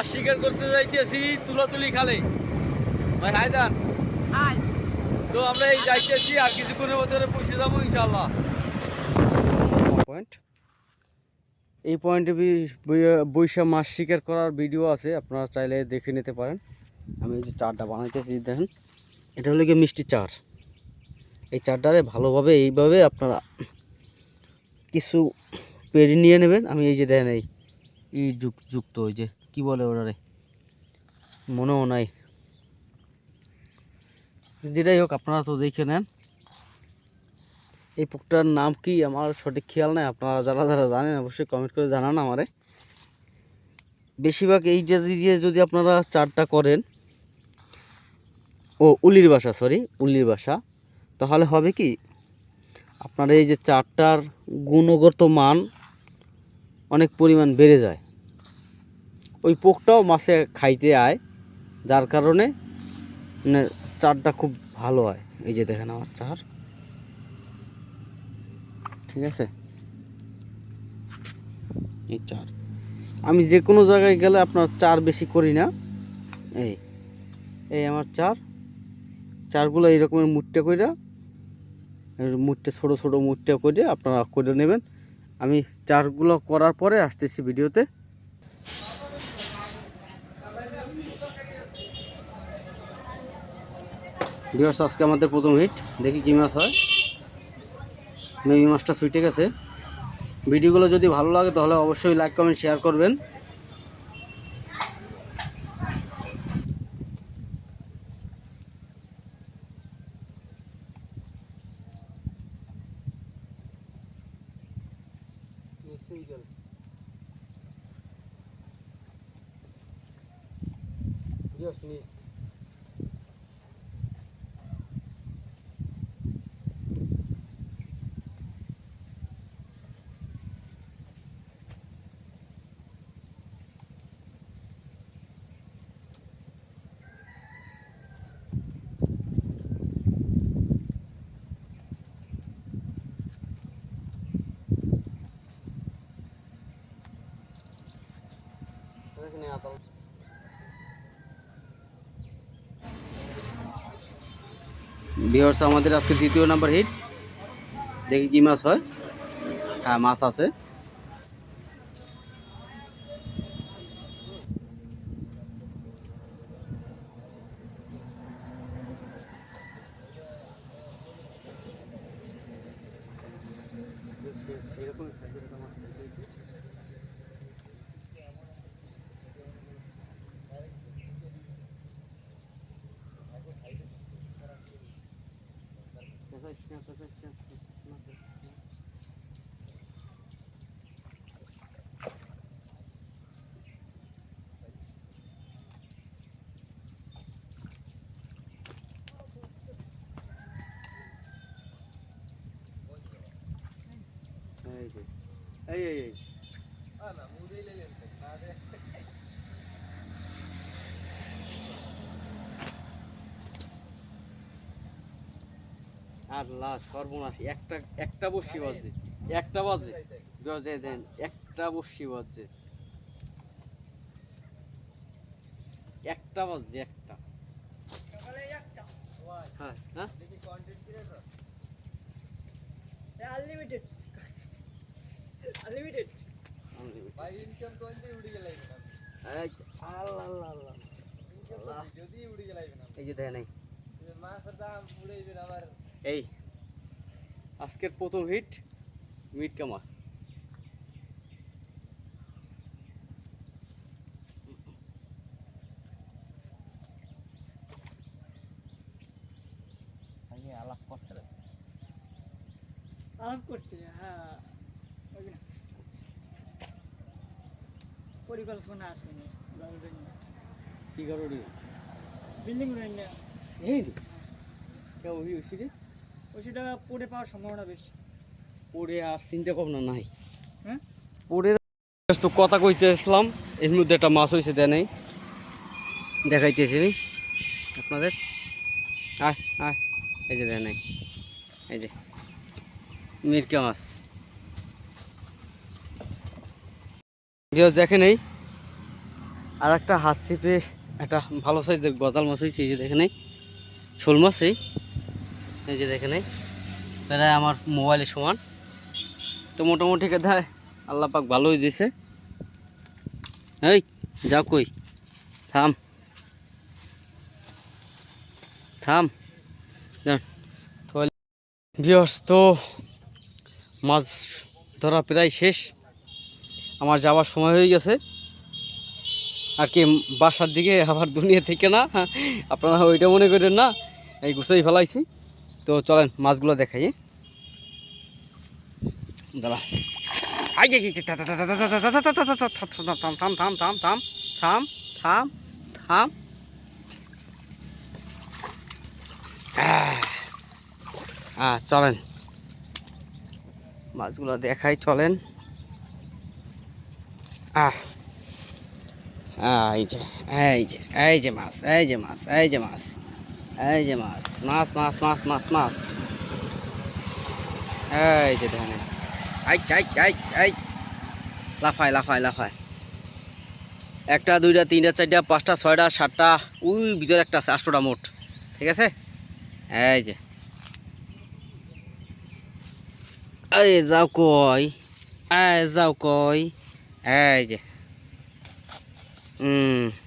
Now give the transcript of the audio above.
মাছ শিকার করতে যাইতেছি তুলাতুলি খালে। ভাই হায়দার। হাই। তো আমরা এই যাইতেছি আর কিছুক্ষণের মধ্যে পৌঁছে যাব ইনশাল্লাহ পয়েন্ট এই পয়েন্টে বৈশা মাছ শিকার করার ভিডিও আছে আপনারা চাইলে দেখে নিতে পারেন। আমি এই যে চারটা বানাইতেছি দেখেন। এটা হলো গিয়ে মিষ্টি চার। এই চারটারে ভালোভাবে এইভাবে আপনারা কিছু পেরি নিয়ে নেবেন। আমি এই যে দেখেন এই ই যুক- যুক্ত ওই যে, কি বলে ওটারে মনেও নাই। যেটাই হোক, আপনারা তো দেখে নেন। এই পুকটার নাম কি? আমার সঠিক খেয়াল নাই। আপনারা যারা যারা জানেন, অবশ্যই কমেন্ট করে জানান আমারে। বেশিরভাগ এই যে দিয়ে যদি আপনারা চারটা করেন, ও উলির বাসা সরি উলির বাসা, তাহলে হবে কি? আপনার এই যে চারটার গুণগত মান অনেক পরিমাণ বেড়ে যায়। ওই পোকটাও মাছে খাইতে আয়, যার কারণে মানে চারটা খুব ভালো হয়। এই যে দেখেন আমার চার। ঠিক আছে? এই চার। আমি যে কোনো জায়গায় গেলে আপনার চার বেশি করি না। এই এই আমার চার। চারগুলো এইরকমের মুটটা কইরা মুটটা ছোটো ছোটো মুটটা করে আপনারা করে নেবেন। আমি চারগুলো করার পরে আসতেছি ভিডিওতে। ভিওর্স আজকে আমাদের প্রথম হিট দেখি কী মাছ হয়। মেমি মাছটা সুইটে গেছে। ভিডিওগুলো যদি ভালো লাগে তাহলে অবশ্যই লাইক কমেন্ট শেয়ার করবেন। Spiegel. Dios, please. বিহার্স আমাদের আজকে দ্বিতীয় নাম্বার হিট দেখি কি মাছ হয়। হ্যাঁ মাছ আছে। Casar descanso, casar descanso. Ei, ei, ei. Ah, não, mudei ele, não tem nada. আল্লাহ সর্বনাশ একটা একটা বসি বাজে একটা বাজে। গজে দেন একটা বসি বাজে। একটা বাজে একটা। হ্যাঁ হ্যাঁ? আনলিমিটেড আনলিমিটেড এই যে, আল্লাহ আল্লাহ আল্লাহ। আল্লাহ। এই যে দেয় নাই এই আজকের প্রথম হিট মিটকা মাছ। আলাপ করতে আলাপ করছে হ্যাঁ। পরিকল্পনা আছে কি করো বিল্ডিং না এই কেউ হয়েছি রে? ওই পড়ে পাওয়ার সম্ভাবনা বেশি। পড়ে আর চিন্তা ভাবনা নাই। হ্যাঁ? পড়ে তো কথা কইতে আসলাম এর মধ্যে একটা মাছ হয়েছে দেয় নাই দেখাইতেছি আপনাদের। আয় আয়। এই যে দেয় নাই এই যে। মিরকা মাছ। দেখে নেই আর একটা হাত ছিপে একটা ভালো সাইজের গজাল মাছ হয়েছে এই যে দেখে নেই শোল মাছ এই। যে দেখে নেই প্রায় আমার মোবাইলের সমান। তো মোটামুটি দেয় আল্লাহ পাক ভালোই দিছে। এই, যা কই, থাম। থাম। বিয়স তো মাছ ধরা প্রায় শেষ। আমার যাওয়ার সময় হয়ে গেছে। আর কি, বাসার দিকে আবার দুনিয়া থেকে না, আপনারা ওইটা মনে করেন না, এই গুছাই ফেলাইছি। তো চলেন মাছগুলো দেখাই দাদা থাম থাম থাম থাম থাম থাম হ্যাঁ চলেন মাছগুলো দেখাই চলেন আহ এই যে এই যে এই যে মাছ এই যে মাছ এই যে মাছ এই যে মাছ মাছ মাছ মাছ মাছ মাছ। এই যে দেখেন। আই আই আই আই লাফায় লাফায় লাফায়। একটা, দুইটা, তিনটা, চারটা, পাঁচটা, ছয়টা, সাতটা ওই ভিতরে একটা আছে, আটশোটা মোট। ঠিক আছে? এই যে। আরে, যাও কই? এই যাও কই? এই যে। হুম